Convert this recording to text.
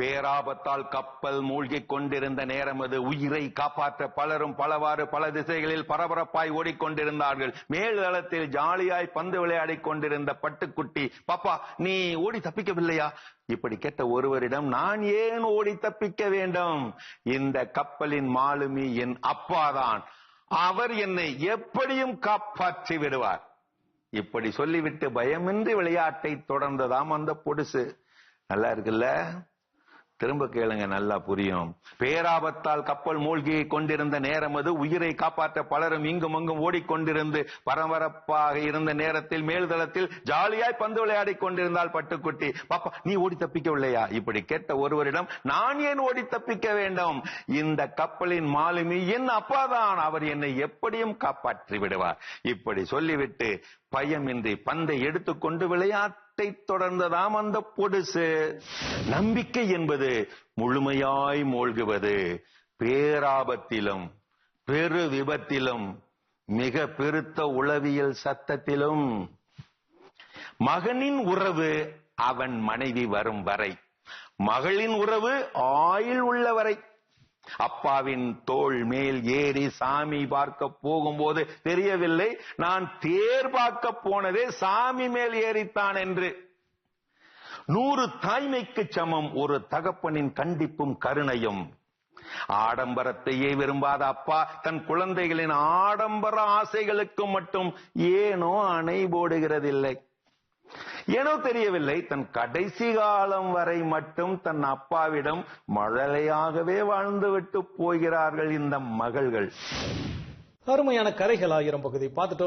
பேராபத்தால் கப்பல் மூழ்கிக் கொண்டிருந்த நேரம் அது. உயிரை காப்பாற்ற பலரும் பலவாறு பல திசைகளில் பரபரப்பாய் ஓடிக்கொண்டிருந்தார்கள். மேல் தளத்தில் ஜாலியாய் பந்து விளையாடிக் கொண்டிருந்த பட்டுக்குட்டி பாப்பா நீ ஓடி தப்பிக்கவில்லையா? இப்படி கேட்ட ஒருவரிடம் நான் ஏன் ஓடி தப்பிக்க வேண்டும்? இந்த கப்பலின் மாலுமி என் அப்பாதான். அவர் என்னை எப்படியும் காப்பாற்றி விடுவார். இப்படி சொல்லிவிட்டு பயமின்றி விளையாட்டை தொடர்ந்ததாம் அந்த பொடுசு. நல்லா இருக்குல்ல? திரும்ப கேளுங்க நல்லா புரியும். பேராபத்தால் கப்பல் மூழ்கி கொண்டிருந்த நேரம் அது. உயிரை காப்பாற்ற பலரும் இங்கும் அங்கும் ஓடிக்கொண்டிருந்து பரபரப்பாக இருந்த நேரத்தில் மேல்தளத்தில் ஜாலியாய் பந்து விளையாடி கொண்டிருந்தால் பட்டுக்குட்டி. பாப்பா நீ ஓடி தப்பிக்கவில்லையா? இப்படி கேட்ட ஒருவரிடம் நான் ஏன் ஓடி தப்பிக்க வேண்டும்? இந்த கப்பலின் மாலுமி என் அப்பாதான். அவர் என்னை எப்படியும் காப்பாற்றி விடுவார். இப்படி சொல்லிவிட்டு பயமின்றி பந்தை எடுத்துக்கொண்டு விளையாட்டு தொடர்ந்ததாம் அந்த பொடுசு. நம்பிக்கை என்பது முழுமையாய் மூழ்குவது. பேராபத்திலும் பெரு விபத்திலும் மிக பெருத்த உளவியல் சத்தத்திலும். மகனின் உறவு அவன் மனைவி வரும் வரை. மகளின் உறவு ஆயுள் உள்ளவரை. அப்பாவின் தோள் மேல் ஏறி சாமி பார்க்க போகும்போது தெரியவில்லை. நான் தேர் பார்க்க போனதே சாமி மேல் ஏறித்தான் என்று. நூறு தாய்மைக்கு சமம் ஒரு தகப்பனின் கண்டிப்பும் கருணையும். ஆடம்பரத்தையே விரும்பாத அப்பா தன் குழந்தைகளின் ஆடம்பர ஆசைகளுக்கு மட்டும் ஏனோ அணை போடுகிறதில்லை. ஏனோ தெரியவில்லை தன் கடைசி காலம் வரை மட்டும் தன் அப்பாவிடம் மழலையாகவே வாழ்ந்துவிட்டு போகிறார்கள் இந்த மகள்கள். அருமையான கரைகள் ஆயிரம் பகுதி. பார்த்துட்டோம்